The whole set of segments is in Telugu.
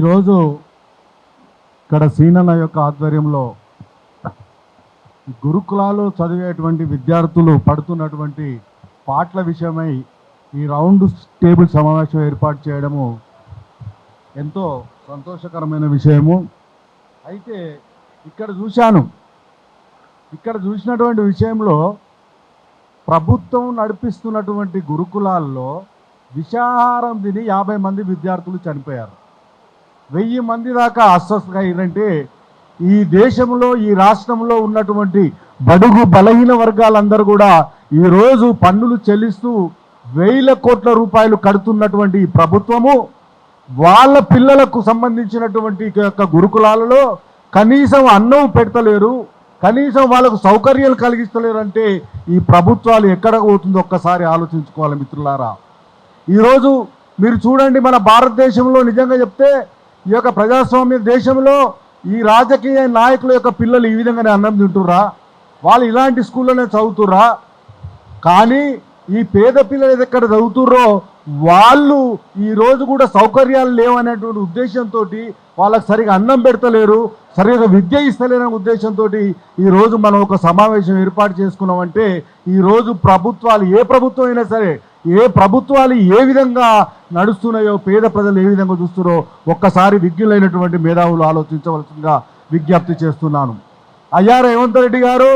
ఈరోజు ఇక్కడ సీనన్న యొక్క ఆధ్వర్యంలో గురుకులాలు చదివేటువంటి విద్యార్థులు పడుతున్నటువంటి పాటల విషయమై ఈ రౌండ్ టేబుల్ సమావేశం ఏర్పాటు చేయడము ఎంతో సంతోషకరమైన విషయము. అయితే ఇక్కడ చూశాను. ఇక్కడ చూసినటువంటి విషయంలో ప్రభుత్వం నడిపిస్తున్నటువంటి గురుకులాల్లో విషాహారం తిని యాభై మంది విద్యార్థులు చనిపోయారు. వెయ్యి మంది దాకా అస్వస్థత అయ్యారంటే ఈ దేశంలో ఈ రాష్ట్రంలో ఉన్నటువంటి బడుగు బలహీన వర్గాలందరూ కూడా ఈరోజు పన్నులు చెల్లిస్తూ వేల కోట్ల రూపాయలు కడుతున్నటువంటి ఈ ప్రభుత్వము వాళ్ళ పిల్లలకు సంబంధించినటువంటి యొక్క గురుకులాలలో కనీసం అన్నం పెడతలేరు కనీసం వాళ్ళకు సౌకర్యాలు కలిగిస్తలేరు అంటే ఈ ప్రభుత్వాలు ఎక్కడ పోతుందో ఒక్కసారి ఆలోచించుకోవాలి మిత్రులారా. ఈరోజు మీరు చూడండి మన భారతదేశంలో నిజంగా చెప్తే ఈ యొక్క ప్రజాస్వామ్య దేశంలో ఈ రాజకీయ నాయకుల యొక్క పిల్లలు ఈ విధంగానే అన్నం తింటుర్రా? వాళ్ళు ఇలాంటి స్కూల్లోనే చదువుతుర్రా? కానీ ఈ పేద పిల్లలు ఎక్కడ చదువుతుర్రో వాళ్ళు ఈ రోజు కూడా సౌకర్యాలు లేవనేటువంటి ఉద్దేశంతో వాళ్ళకి సరిగా అన్నం పెడతలేరు సరిగా విద్య ఇస్తలేరనే ఉద్దేశంతో ఈరోజు మనం ఒక సమావేశం ఏర్పాటు చేసుకున్నామంటే ఈ రోజు ప్రభుత్వాలు ఏ ప్రభుత్వం అయినా సరే ఏ ప్రభుత్వాలు ఏ విధంగా నడుస్తున్నాయో పేద ప్రజలు ఏ విధంగా చూస్తున్నారో ఒక్కసారి విజ్ఞులైనటువంటి మేధావులు ఆలోచించవలసిందిగా విజ్ఞప్తి చేస్తున్నాను. అయ్యా రేవంత్ రెడ్డి గారు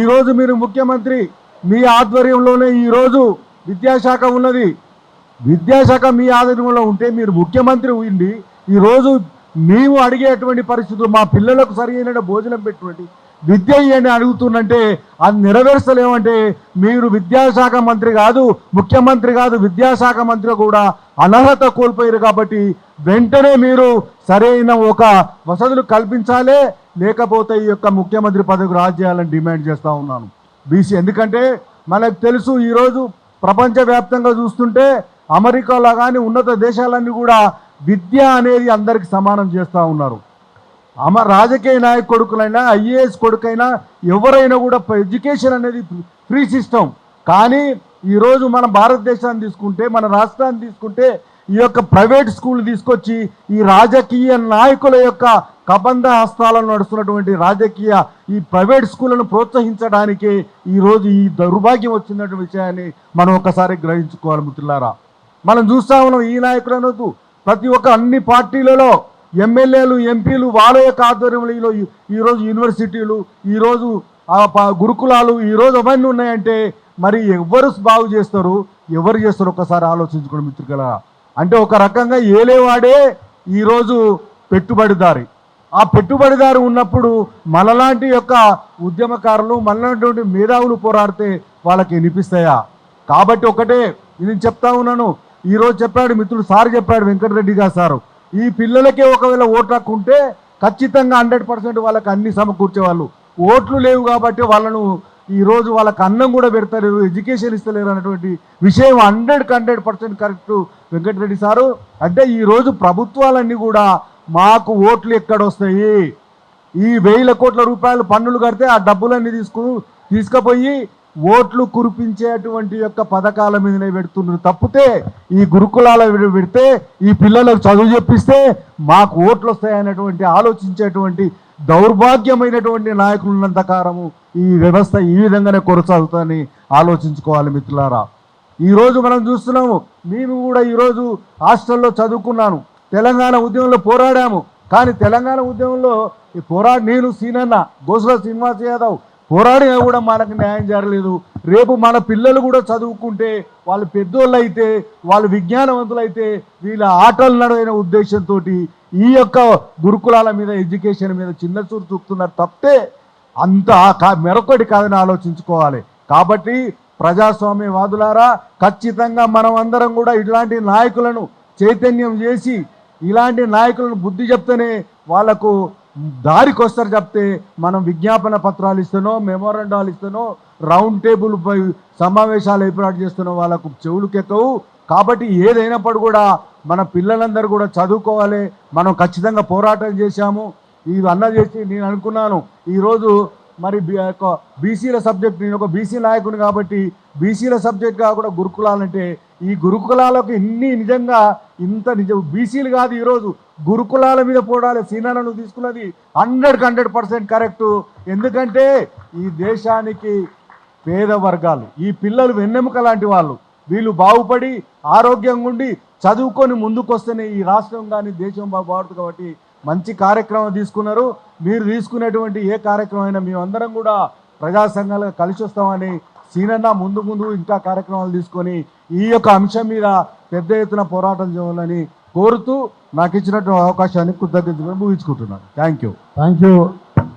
ఈరోజు మీరు ముఖ్యమంత్రి మీ ఆధ్వర్యంలోనే ఈరోజు విద్యాశాఖ ఉన్నది. విద్యాశాఖ మీ ఆధ్వర్యంలో ఉంటే మీరు ముఖ్యమంత్రి ఉండి ఈరోజు మేము అడిగేటువంటి పరిస్థితులు మా పిల్లలకు సరైన భోజనం పెట్టుకోండి విద్య ఇవ్వండి అడుగుతుందంటే అది నెరవేర్చలేమంటే మీరు విద్యాశాఖ మంత్రి కాదు ముఖ్యమంత్రి కాదు విద్యాశాఖ మంత్రి కూడా అనర్హత కోల్పోయారు కాబట్టి వెంటనే మీరు సరైన ఒక వసతులు కల్పించాలే లేకపోతే ఈ యొక్క ముఖ్యమంత్రి పదవికి రాజేయాలని డిమాండ్ చేస్తూ ఉన్నాను. బీసీ ఎందుకంటే మనకు తెలుసు ఈరోజు ప్రపంచవ్యాప్తంగా చూస్తుంటే అమెరికాలో కానీ ఉన్నత దేశాలన్నీ కూడా విద్య అనేది అందరికి సమానం చేస్తూ ఉన్నారు. అమ రాజకీయ నాయక కొడుకులైనా ఐఏఎస్ కొడుకైనా ఎవరైనా కూడా ఎడ్యుకేషన్ అనేది ఫ్రీ సిస్టమ్ కానీ ఈరోజు మన భారతదేశాన్ని తీసుకుంటే మన రాష్ట్రాన్ని తీసుకుంటే ఈ యొక్క ప్రైవేట్ స్కూల్ తీసుకొచ్చి ఈ రాజకీయ నాయకుల యొక్క కబంధ హస్తాలను నడుస్తున్నటువంటి రాజకీయ ఈ ప్రైవేట్ స్కూళ్ళను ప్రోత్సహించడానికి ఈరోజు ఈ దౌర్భాగ్యం వచ్చినటువంటి విషయాన్ని మనం ఒకసారి గ్రహించుకోవాలి మిత్రులారా. మనం చూస్తా ఉన్నాం ఈ నాయకులను ప్రతి ఒక్క అన్ని పార్టీలలో ఎమ్మెల్యేలు ఎంపీలు వాళ్ళ యొక్క ఆధ్వర్యంలో ఈరోజు యూనివర్సిటీలు ఈరోజు గురుకులాలు ఈరోజు అవన్నీ ఉన్నాయంటే మరి ఎవరు బాగు చేస్తారు? ఎవరు చేస్తారు? ఒకసారి ఆలోచించుకోండి మిత్రుల అంటే ఒక రకంగా ఏలేవాడే ఈరోజు పెట్టుబడిదారి. ఆ పెట్టుబడిదారు ఉన్నప్పుడు మనలాంటి యొక్క ఉద్యమకారులు మనలాంటి మేధావులు పోరాడితే వాళ్ళకి వినిపిస్తాయా? కాబట్టి ఒకటే నేను చెప్తా ఉన్నాను. ఈరోజు చెప్పాడు మిత్రుడు సార్ చెప్పాడు వెంకటరెడ్డి గారు సారు. ఈ పిల్లలకే ఒకవేళ ఓటు హక్కు ఉంటే ఖచ్చితంగా హండ్రెడ్ పర్సెంట్ వాళ్ళకి అన్ని సమకూర్చేవాళ్ళు ఓట్లు లేవు కాబట్టి వాళ్ళను ఈరోజు వాళ్ళకి అన్నం కూడా పెడతలేరు ఎడ్యుకేషన్ ఇస్తలేరు అనేటువంటి విషయం హండ్రెడ్కి hundred percent correct Venkatareddy sir. అంటే ఈరోజు ప్రభుత్వాలన్నీ కూడా మాకు ఓట్లు ఎక్కడొస్తాయి ఈ వేల కోట్ల రూపాయలు పన్నులు కడితే ఆ డబ్బులన్నీ తీసుకు తీసుకుపోయి ఓట్లు కురిపించేటువంటి యొక్క పథకాల మీదనే పెడుతున్నారు తప్పితే ఈ గురుకులాల పెడితే ఈ పిల్లలకు చదువు చెప్పిస్తే మాకు ఓట్లు వస్తాయనేటువంటి ఆలోచించేటువంటి దౌర్భాగ్యమైనటువంటి నాయకులు ఉన్నంతకారము ఈ వ్యవస్థ ఈ విధంగానే కొనసాగుతుందని ఆలోచించుకోవాలి మిత్రులారా. ఈరోజు మనం చూస్తున్నాము నేను కూడా ఈరోజు హాస్టల్లో చదువుకున్నాను. తెలంగాణ ఉద్యమంలో పోరాడాము. కానీ తెలంగాణ ఉద్యమంలో ఈ పోరాడి నేను సీనన్న గోసుల శ్రీనివాస్ యాదవ్ పోరాడినా కూడా మనకు న్యాయం జరగలేదు. రేపు మన పిల్లలు కూడా చదువుకుంటే వాళ్ళు పెద్దోళ్ళు అయితే వాళ్ళు విజ్ఞానవంతులు అయితే వీళ్ళ ఆటలు నడవైన ఉద్దేశంతో ఈ యొక్క గురుకులాల మీద ఎడ్యుకేషన్ మీద చిన్న చూరు చూపుతున్నారు తప్పితే అంత కా- మెరొకటి కాదని ఆలోచించుకోవాలి. కాబట్టి ప్రజాస్వామ్యవాదులారా ఖచ్చితంగా మనం అందరం కూడా ఇలాంటి నాయకులను చైతన్యం చేసి ఇలాంటి నాయకులను బుద్ధి చెప్తేనే వాళ్ళకు దారికి వస్తారు చెప్తే మనం విజ్ఞాపన పత్రాలు ఇస్తానో మెమోరండాలు ఇస్తానో రౌండ్ టేబుల్ పై సమావేశాలు ఏర్పాటు చేస్తున్న వాళ్ళకు చెవులకెక్కవు. కాబట్టి ఏదైనప్పుడు కూడా మన పిల్లలందరూ కూడా చదువుకోవాలి. మనం ఖచ్చితంగా పోరాటం చేశాము. ఇది అన్న చేసి నేను అనుకున్నాను. ఈరోజు మరి యొక్క బీసీల సబ్జెక్ట్ నేను ఒక బీసీ నాయకుని కాబట్టి బీసీల సబ్జెక్ట్గా కూడా గురుకులాలంటే ఈ గురుకులాలకు ఇన్ని నిజంగా ఇంత నిజం బీసీలు కాదు ఈరోజు గురుకులాల మీద పోడాలి సీనాలను తీసుకున్నది హండ్రెడ్కి హండ్రెడ్ పర్సెంట్ కరెక్టు ఎందుకంటే ఈ దేశానికి పేద వర్గాలు ఈ పిల్లలు వెన్నెముక లాంటి వాళ్ళు. వీళ్ళు బాగుపడి ఆరోగ్యంగా ఉండి చదువుకొని ముందుకొస్తేనే ఈ రాష్ట్రం కానీ దేశం బాగుపడుతుంది కాబట్టి మంచి కార్యక్రమం తీసుకున్నారు. మీరు తీసుకునేటువంటి ఏ కార్యక్రమం అయినా మేమందరం కూడా ప్రజా సంఘాలుగా కలిసి వస్తామని సీనన్న ముందు ముందు ఇంకా కార్యక్రమాలు తీసుకొని ఈ యొక్క అంశం మీద పెద్ద ఎత్తున పోరాటం చేయాలని కోరుతూ నాకు ఇచ్చినటువంటి అవకాశాన్ని కృతజ్ఞతలు ముగించుకుంటున్నాను థ్యాంక్ యూ థ్యాంక్ యూ